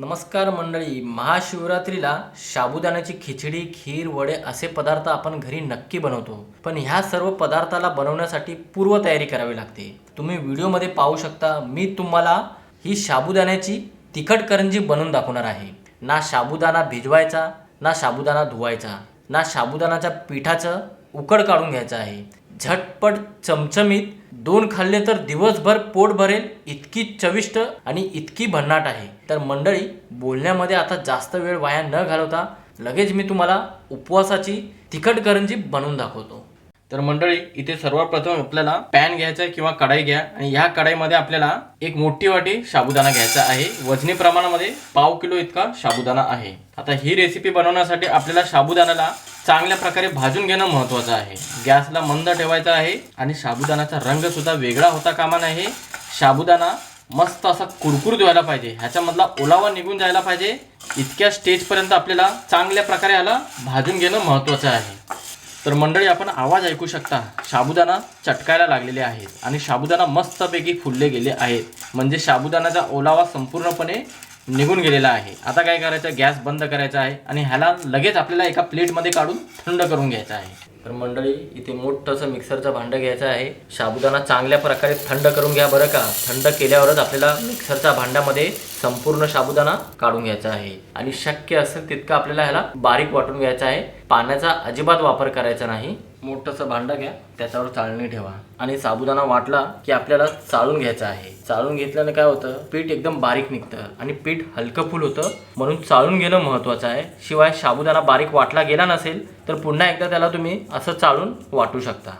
नमस्कार मंडळी महाशिवरात्रीला साबुदाण्याची खिचडी खीर वडे असे पदार्थ आपण घरी नक्की बनवतो. पण ह्या सर्व पदार्थाला बनवण्यासाठी पूर्वतयारी करावी लागते. तुम्ही व्हिडिओमध्ये पाहू शकता मी तुम्हाला ही साबुदाण्याची तिखट करंजी बनवून दाखवणार आहे. ना साबुदाणा भिजवायचा ना साबुदाणा धुवायचा ना साबुदाण्याच्या पिठाचं उकड काढून घ्यायचं आहे. झटपट चमचमीत दोन खाल्ले तर दिवसभर पोट भरेल इतकी चविष्ट आणि इतकी भन्नाट आहे. तर मंडळी बोलण्यामध्ये आता जास्त वेळ वाया न घालवता लगेच मी तुम्हाला उपवासाची तिखट करंजी बनवून दाखवतो. तर मंडळी इथे सर्वप्रथम आपल्याला पॅन घ्यायचा आहे किंवा कढाई घ्या आणि ह्या कढाईमध्ये आपल्याला एक मोठी वाटी साबुदाणा घ्यायचा आहे. वजनी प्रमाणामध्ये पाव किलो इतका साबुदाणा आहे. आता ही रेसिपी बनवण्यासाठी आपल्याला साबुदाण्याला चांगल्या प्रकारे भाजून घेणं महत्त्वाचं आहे. गॅसला मंद ठेवायचा आहे आणि साबुदाण्याचा रंगसुद्धा वेगळा होता कामा नये. साबुदाणा मस्त असा कुरकुरीत व्हायला पाहिजे. ह्याच्यामधला ओलावा निघून जायला पाहिजे. इतक्या स्टेजपर्यंत आपल्याला चांगल्या प्रकारे याला भाजून घेणं महत्त्वाचं आहे. तर मंडळी आपण आवाज ऐकू शकता. साबुदाणा चटकायला लागलेले आहेत आणि साबुदाणा मस्तपैकी फुलले गेले आहेत. म्हणजे साबुदाण्याचा ओलावा संपूर्णपणे निघून गेलेला आहे. आता काय करायचं? गॅस बंद करायचा आहे आणि ह्याला लगेच आपल्याला एका प्लेटमध्ये काढून थंड करून घ्यायचा आहे. तर मंडळी इथे मोठंसं मिक्सरचं भांडं घ्यायचं आहे. साबुदाणा चांगल्या प्रकारे थंड करून घ्या बरं का. थंड केल्यावरच आपल्याला मिक्सरच्या भांड्यामध्ये संपूर्ण साबुदाणा काढून घ्यायचा आहे. आणि शक्य असेल तितकं आपल्याला ह्याला बारीक वाटून घ्यायचा आहे. पाण्याचा अजिबात वापर करायचा नाही. मोठंसं भांडं घ्या. त्याच्यावर चाळणी ठेवा. आणि साबुदाणा वाटला की आपल्याला चाळून घ्यायचा आहे. चाळून घेतल्याने काय होतं? पीठ एकदम बारीक निघतं. आणि पीठ हलकं फुल होतं. म्हणून चाळून घेणं महत्त्वाचं आहे. शिवाय साबुदाणा बारीक वाटला गेला नसेल तर पुन्हा एकदा त्याला तुम्ही असं चाळून वाटू शकता.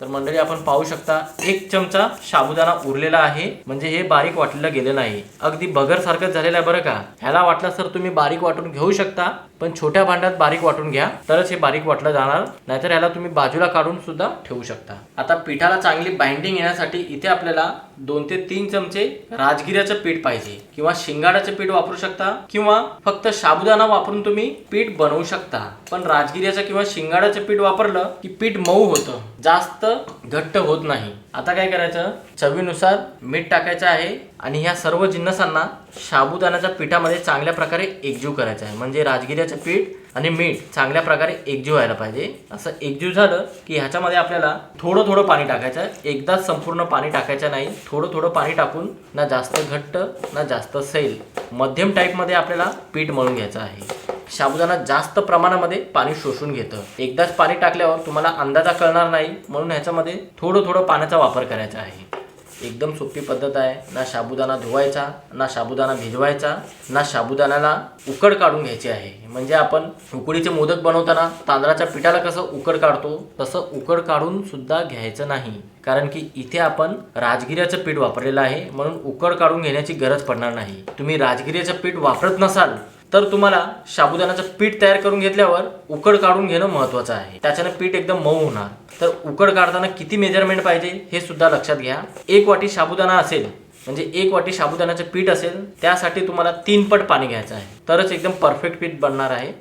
तर मंडळी आपण पाहू शकता एक चमचा साबुदाणा उरलेला आहे. म्हणजे हे बारीक वाटलेलं गेलं नाही अगदी बगर सारखं झालेलं आहे बरं का? ह्याला वाटलं तर तुम्ही बारीक वाटून घेऊ शकता. पण छोट्या भांड्यात बारीक वाटून घ्या तरच हे बारीक वाटलं जाणार नाहीतर याला तुम्ही बाजूला काढून सुद्धा ठेवू शकता. आता पिठाला चांगली बाइंडिंग येण्यासाठी इथे आपल्याला दोन ते तीन चमचे राजगिऱ्याचं पीठ पाहिजे किंवा शिंगाड्याचं पीठ वापरू शकता किंवा फक्त साबुदाणा वापरून तुम्ही पीठ बनवू शकता. पण राजगिऱ्याचं किंवा शिंगाड्याचं पीठ वापरलं की पीठ मऊ होतं जास्त घट्ट होत नाही. आता काय करायचं? चवीनुसार मीठ टाकायचं आहे आणि ह्या सर्व जिन्नसांना साबुदाण्याच्या पिठामध्ये चांगल्या प्रकारे एकजीव करायचं आहे. म्हणजे राजगिऱ्याचं पीठ आणि मीठ चांगल्या प्रकारे एकजीव व्हायला पाहिजे. असं एकजीव झालं की ह्याच्यामध्ये आपल्याला थोडं थोडं पाणी टाकायचं आहे. एकदाच संपूर्ण पाणी टाकायचं नाही. थोडं थोडं पाणी टाकून ना जास्त घट्ट ना जास्त सैल मध्यम टाईपमध्ये आपल्याला पीठ मळून घ्यायचं आहे. साबुदाणा जास्त प्रमाणामध्ये पाणी शोषून घेतं. एकदाच पाणी टाकल्यावर तुम्हाला अंदाजा कळणार नाही. म्हणून ह्याच्यामध्ये थोडं थोडं पाण्याचा वापर करायचा आहे. एकदम सोपी पद्धत आहे. ना साबुदाणा धुवायचा ना साबुदाणा भिजवायचा ना साबुदाण्याला उकड काढून घ्यायची आहे. म्हणजे आपण उकडीचे मोदक बनवताना तांदळाच्या पिठाला कसं उकड काढतो तसं उकड काढून सुद्धा घ्यायचं नाही. कारण की इथे आपण राजगिऱ्याचं पीठ वापरलेलं आहे. म्हणून उकड काढून घेण्याची गरज पडणार नाही. तुम्ही राजगिऱ्याचं पीठ वापरत नसाल तर तुम्हाला साबुदाण्याचं पीठ तयार करून घेतल्यावर उकड काढून घेणं महत्त्वाचं आहे. त्याच्यानं पीठ एकदम मऊ होणार. तर उकड काढताना किती मेजरमेंट पाहिजे हे सुद्धा लक्षात घ्या. एक वाटी साबुदाणा असेल म्हणजे एक वाटी साबुदाण्याचं पीठ असेल त्यासाठी तुम्हाला तीन पट पाणी घ्यायचं आहे. तरच एकदम परफेक्ट पीठ बनणार आहे.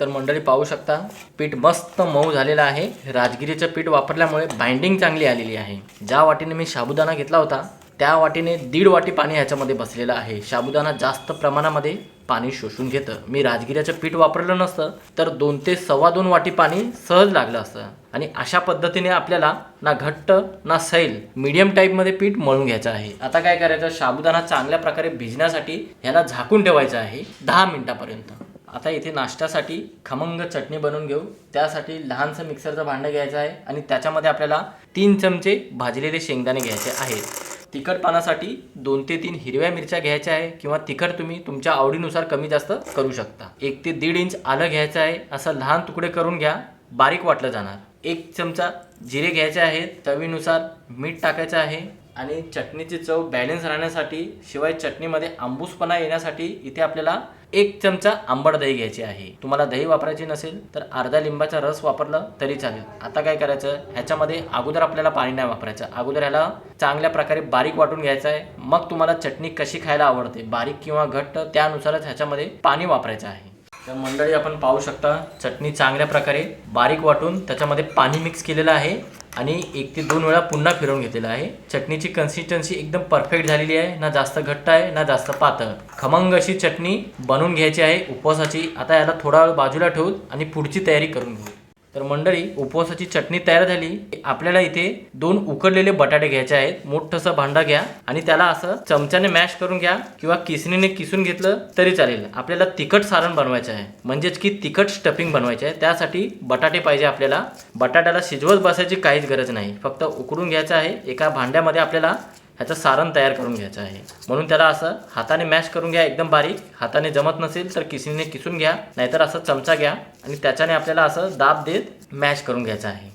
तर मंडळी पाहू शकता पीठ मस्त मऊ झालेलं आहे. राजगिरीचं पीठ वापरल्यामुळे बाइंडिंग चांगली आलेली आहे. ज्या वाटीने मी साबुदाणा घेतला होता त्या वाटीने दीड वाटी पाणी ह्याच्यामध्ये बसलेलं आहे. साबुदाणा जास्त प्रमाणामध्ये पाणी शोषून घेतं. मी राजगिऱ्याचं पीठ वापरलं नसतं तर दोन ते सव्वा दोन वाटी पाणी सहज लागलं असतं. आणि अशा पद्धतीने आपल्याला ना घट्ट ना सैल मीडियम टाईपमध्ये पीठ मळून घ्यायचं आहे. आता काय करायचं? साबुदाणा चांगल्या प्रकारे भिजण्यासाठी ह्याला झाकून ठेवायचं आहे दहा मिनिटापर्यंत. आता इथे नाश्त्यासाठी खमंग चटणी बनवून घेऊ. त्यासाठी लहानसं मिक्सरचं भांडं घ्यायचं आहे आणि त्याच्यामध्ये आपल्याला तीन चमचे भाजलेले शेंगदाणे घ्यायचे आहेत. तिखटपणासाठी दोन ते तीन हिरव्या मिरच्या घ्यायच्या आहे किंवा तिखट तुम्ही तुमच्या आवडीनुसार कमी जास्त करू शकता. एक ते दीड इंच आलं घ्यायचं आहे. असं लहान तुकडे करून घ्या. बारीक वाटलं जाणार. एक चमचा जिरे घ्यायचे आहेत. चवीनुसार मीठ टाकायचं आहे. आणि चटणीची चव बॅलन्स राहण्यासाठी शिवाय चटणीमध्ये आंबूसपणा येण्यासाठी इथे आपल्याला एक चमचा आंबट दही घ्यायची आहे. तुम्हाला दही वापरायची नसेल तर अर्धा लिंबाचा रस वापरला तरी चालेल. आता काय करायचं? ह्याच्यामध्ये अगोदर आपल्याला पाणी नाही वापरायचं. अगोदर ह्याला चांगल्या प्रकारे बारीक वाटून घ्यायचं आहे. मग तुम्हाला चटणी कशी खायला आवडते बारीक किंवा घट्ट त्यानुसारच ह्याच्यामध्ये पाणी वापरायचं आहे. तर मंडळी आपण पाहू शकता चटणी चांगल्या प्रकारे बारीक वाटून त्याच्यामध्ये पाणी मिक्स केलेलं आहे. आणि एक ते दोन वेळा पुन्हा फिरवून घेतलेलं आहे. चटणीची कन्सिस्टन्सी एकदम परफेक्ट झालेली आहे. ना जास्त घट्ट आहे ना जास्त पातळ. खमंग अशी चटणी बनवून घ्यायची आहे. उपवासाची. आता याला थोडा वेळ बाजूला ठेवून आणि पुढची तयारी करून घेऊ. तर मंडळी उपवासाची चटणी तयार झाली. आपल्याला इथे दोन उकडलेले बटाटे घ्यायचे आहेत. मोठंसं भांडा घ्या आणि त्याला असं चमच्याने मॅश करून घ्या किंवा किसणीने किसून घेतलं तरी चालेल. आपल्याला तिखट सारण बनवायचं आहे. म्हणजेच की तिखट स्टफिंग बनवायचे आहे. त्यासाठी बटाटे पाहिजे आपल्याला. बटाट्याला शिजवत बसायची काहीच गरज नाही. फक्त उकडून घ्यायचं आहे. एका भांड्यामध्ये आपल्याला ह्याचं सारण तयार करून घ्यायचं आहे. म्हणून त्याला असं हाताने मॅश करून घ्या एकदम बारीक. हाताने जमत नसेल तर किसणीने किसून घ्या नाहीतर असं चमचा घ्या आणि त्याच्याने आपल्याला असं दाब देत मॅश करून घ्यायचं आहे.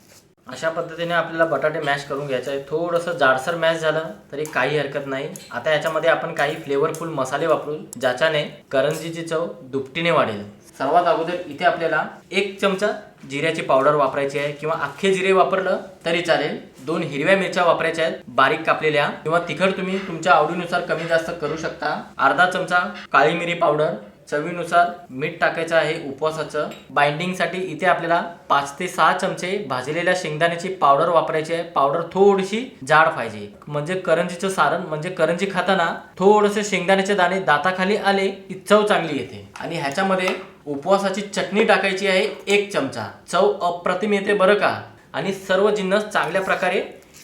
अशा पद्धतीने आपल्याला बटाटे मॅश करून घ्यायचं आहे थोडंसं जाडसर मॅश झालं तरी काही हरकत नाही. आता याच्यामध्ये आपण काही फ्लेवरफुल मसाले वापरू ज्याच्याने करंजीची चव दुपटीने वाढेल. सर्वात अगोदर इथे आपल्याला एक चमचा जिऱ्याची पावडर वापरायची आहे किंवा अख्खे जिरे वापरलं तरी चालेल. दोन हिरव्या मिरच्या वापरायच्या आहेत. बारीक कापलेल्या किंवा तिखट तुम्ही तुमच्या आवडीनुसार कमी जास्त करू शकता. अर्धा चमचा काळी मिरी पावडर. चवीनुसार मीठ टाकायचं आहे उपवासाचं. बाइंडिंगसाठी इथे आपल्याला पाच ते सहा चमचे भाजलेल्या शेंगदाण्याची पावडर वापरायची आहे. पावडर थोडीशी जाड पाहिजे. म्हणजे करंजीचं सारण म्हणजे करंजी खाताना थोडेसे शेंगदाण्याचे दाणे दाताखाली आले की चव चांगली येते. आणि ह्याच्यामध्ये उपवासाची चटणी टाकायची आहे एक चमचा. चव अप्रतिम येते बरं का? आणि सर्व जिन्नस चांगल्या प्रकारे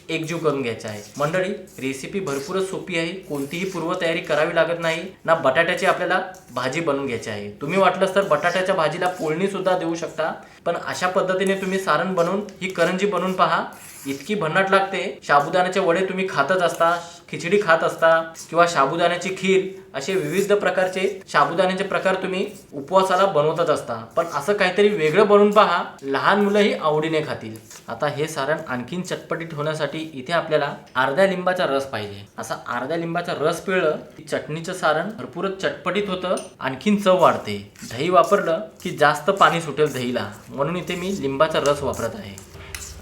एकजीव करून घ्यायचा आहे. मंडळी रेसिपी भरपूरच सोपी आहे. कोणतीही पूर्वतयारी करावी लागत नाही. ना बटाट्याची आपल्याला भाजी बनवून घ्यायची आहे. तुम्ही वाटलंच तर बटाट्याच्या भाजीला पोळणी सुद्धा देऊ शकता. पण अशा पद्धतीने तुम्ही सारण बनवून ही करंजी बनवून पहा. इतकी भन्नाट लागते. साबुदाण्याचे वडे तुम्ही खातच असता खिचडी खात असता किंवा साबुदाण्याची खीर असे विविध प्रकारचे साबुदाण्याचे प्रकार तुम्ही उपवासाला बनवतच असता. पण असं काहीतरी वेगळं बनवून पहा लहान मुलंही आवडीने खातील. आता हे सारण आणखीन चटपटीत होण्यासाठी इथे आपल्याला अर्ध्या लिंबाचा रस पाहिजे. असा अर्ध्या लिंबाचा रस पिळलं की चटणीचं सारण भरपूरच चटपटीत होतं आणखीन चव वाढते. दही वापरलं की जास्त पाणी सुटेल दहीला. म्हणून इथे मी लिंबाचा रस वापरत आहे.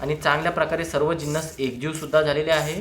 आणि चांगल्या प्रकारे सर्व जिन्नस एकजीव सुद्धा झालेले आहे.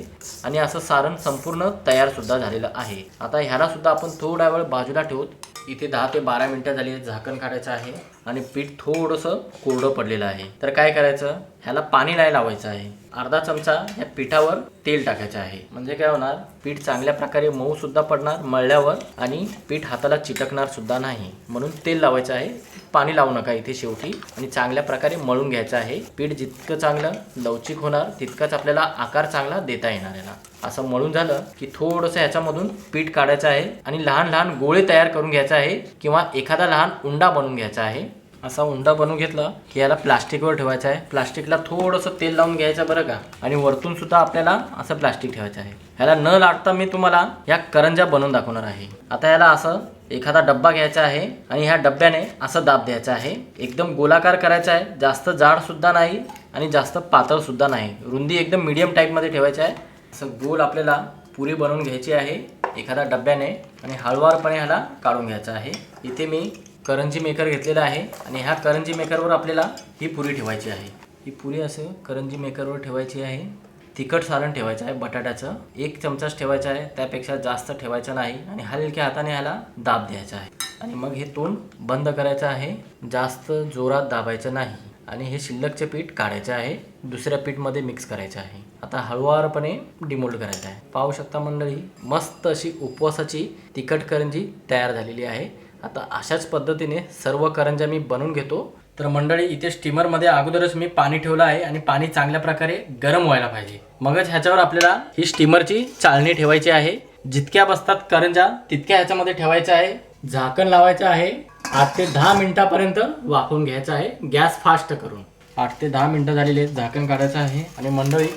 आणि असं सारण संपूर्ण तयार सुद्धा झालेलं आहे. आता ह्याला सुद्धा आपण थोडा वेळ बाजूला ठेवत इथे दहा ते बारा मिनिटं झाली झाकण काढायचं आहे. आणि पीठ थोडंसं कोरडं पडलेलं आहे. तर काय करायचं? ह्याला पाणी नाही लावायचं आहे. अर्धा चमचा या पिठावर तेल टाकायचं आहे. म्हणजे काय होणार? पीठ चांगल्या प्रकारे मऊ सुद्धा पडणार मळल्यावर आणि पीठ हाताला चिटकणार सुद्धा नाही. म्हणून तेल लावायचं आहे. पाणी लावू नका इथे शेवटी. आणि चांगल्या प्रकारे मळून घ्यायचं आहे. पीठ जितकं चांगलं लवचिक होणार तितकंच आपल्याला आकार चांगला देता येणार याला असं मळून झालं की थोडंसं ह्याच्यामधून पीठ काढायचं आहे. आणि लहान लहान गोळे तयार करून घ्यायचं आहे. किंवा एखादा लहान उंडा बनवून घ्यायचा आहे. असा उंडा बनवून घेतला की याला प्लास्टिकवर ठेवायचं आहे. प्लास्टिकला थोडंसं तेल लावून घ्यायचं बरं का? आणि वरतून सुद्धा आपल्याला असं प्लास्टिक ठेवायचं आहे. ह्याला न लाटता मी तुम्हाला या करंजा बनवून दाखवणार आहे. आता याला असं एखादा डब्बा घ्यायचा आहे आणि ह्या डब्याने असं दाब द्यायचा आहे. एकदम गोलाकार करायचा आहे. जास्त जाडसुद्धा नाही आणि जास्त पातळसुद्धा नाही. रुंदी एकदम मीडियम टाईपमध्ये ठेवायचं आहे. असं गोल आपल्याला पुरी बनवून घ्यायची आहे. एखाद्या डब्याने आणि हळुवारपणे ह्याला काढून घ्यायचं आहे. इथे मी करंजी मेकर घेतलेला आहे आणि ह्या करंजी मेकरवर आपल्याला ही पुरी ठेवायची आहे. ही पुरी असं करंजी मेकरवर ठेवायची आहे. तिखट सारण ठेवायचं आहे बटाट्याचं. एक चमचाच ठेवायचं आहे त्यापेक्षा जास्त ठेवायचं नाही आणि हलक्या हाताने ह्याला दाब द्यायचा आहे. आणि मग हे तोंड बंद करायचं आहे जास्त जोरात दाबायचं नाही. आणि हे शिल्लकचे पीठ काढायचे आहे दुसऱ्या पीठमध्ये मिक्स करायचं आहे. आता हळुवारपणे डिमोल्ड करायचं आहे. पाहू शकता मंडळी मस्त अशी उपवासाची तिखट करंजी तयार झालेली आहे. आता अशाच पद्धतीने सर्व करंज्या मी बनवून घेतो. तर मंडळी इथे स्टीमरमध्ये अगोदरच मी पाणी ठेवलं आहे आणि पाणी चांगल्या प्रकारे गरम व्हायला पाहिजे. मगच ह्याच्यावर आपल्याला ही स्टीमरची चाळणी ठेवायची आहे. जितक्या बसतात करंजा तितक्या ह्याच्यामध्ये ठेवायचं आहे. झाकण लावायचं आहे. आठ ते दहा मिनिटापर्यंत वाफवून घ्यायचं आहे. गॅस फास्ट करून. आठ ते दहा मिनटं झालेली आहेत. झाकण काढायचं आहे. आणि मंडळी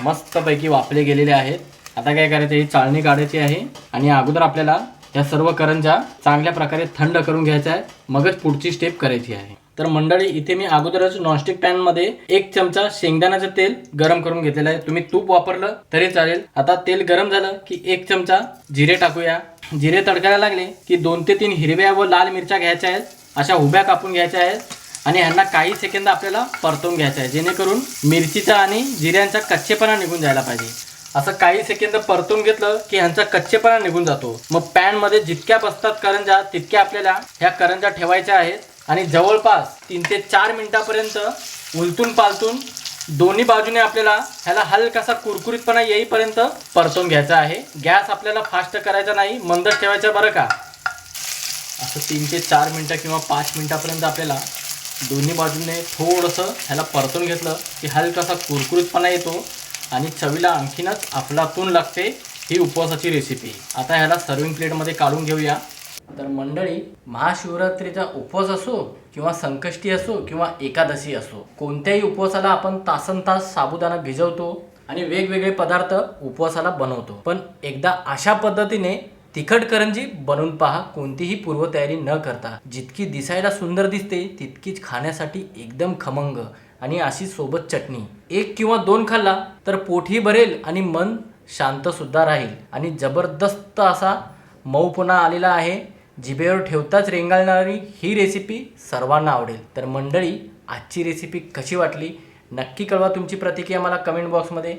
मस्तपैकी वाफले गेलेले आहेत. आता काय करायचं? ही चाळणी काढायची आहे. आणि अगोदर आपल्याला या सर्व करंजा चांगल्या प्रकारे थंड करून घ्यायचा आहे. मगच पुढची स्टेप करायची आहे. तर मंडळी इथे मी अगोदरच नॉनस्टिक पॅनमध्ये एक चमचा शेंगदाण्याचं तेल गरम करून घेतलेलं आहे. तुम्ही तूप वापरलं तरी चालेल. आता तेल गरम झालं की एक चमचा जिरे टाकूया. जिरे तडकायला लागले की दोन ते तीन हिरव्या व लाल मिरच्या घ्यायच्या आहेत. अशा उभ्या कापून घ्यायच्या आहेत. आणि ह्यांना काही सेकंद आपल्याला परतवून घ्यायचं आहे. जेणेकरून मिरचीचा आणि जिऱ्यांचा कच्चेपणा निघून जायला पाहिजे. असं काही सेकंद परतून घेतलं की ह्यांचा कच्चेपणा निघून जातो. मग पॅनमध्ये जितक्या बसतात करंजा तितक्या आपल्याला ह्या करंजा ठेवायच्या आहेत. आणि जवळपास तीन ते चार मिनिटापर्यंत उलतून पालतून दोन्ही बाजूने आपल्याला ह्याला हलकासा कुरकुरीतपणा येईपर्यंत परतून घ्यायचा आहे. गॅस आपल्याला फास्ट करायचा नाही मंदच ठेवायचा बरं का? असं तीन ते चार मिनटं किंवा पाच मिनटापर्यंत आपल्याला दोन्ही बाजूने थोडंसं ह्याला परतून घेतलं की हलकासा कुरकुरीतपणा येतो. आणि चवीला आणखीनच अफलातून लागते ही उपवासाची रेसिपी आता ह्याला सर्विंग प्लेटमध्ये काढून घेऊया. तर मंडळी महाशिवरात्रीचा उपवास असो किंवा संकष्टी असो किंवा एकादशी असो कोणत्याही उपवासाला आपण तासन तास साबुदाणा भिजवतो आणि वेगवेगळे पदार्थ उपवासाला बनवतो. पण एकदा अशा पद्धतीने तिखट करंजी बनवून पहा कोणतीही पूर्वतयारी न करता. जितकी दिसायला सुंदर दिसते तितकीच खाण्यासाठी एकदम खमंग. आणि अशी सोबत चटणी. एक किंवा दोन खाल्ला तर पोटही भरेल आणि मन शांत सुद्धा राहील. आणि जबरदस्त असा मऊपणा आलेला आहे. जिभेवर ठेवताच रेंगाळणारी ही रेसिपी सर्वांना आवडेल. तर मंडळी आजची रेसिपी कशी वाटली? नक्की कळवा तुमची प्रतिक्रिया मला कमेंट बॉक्समध्ये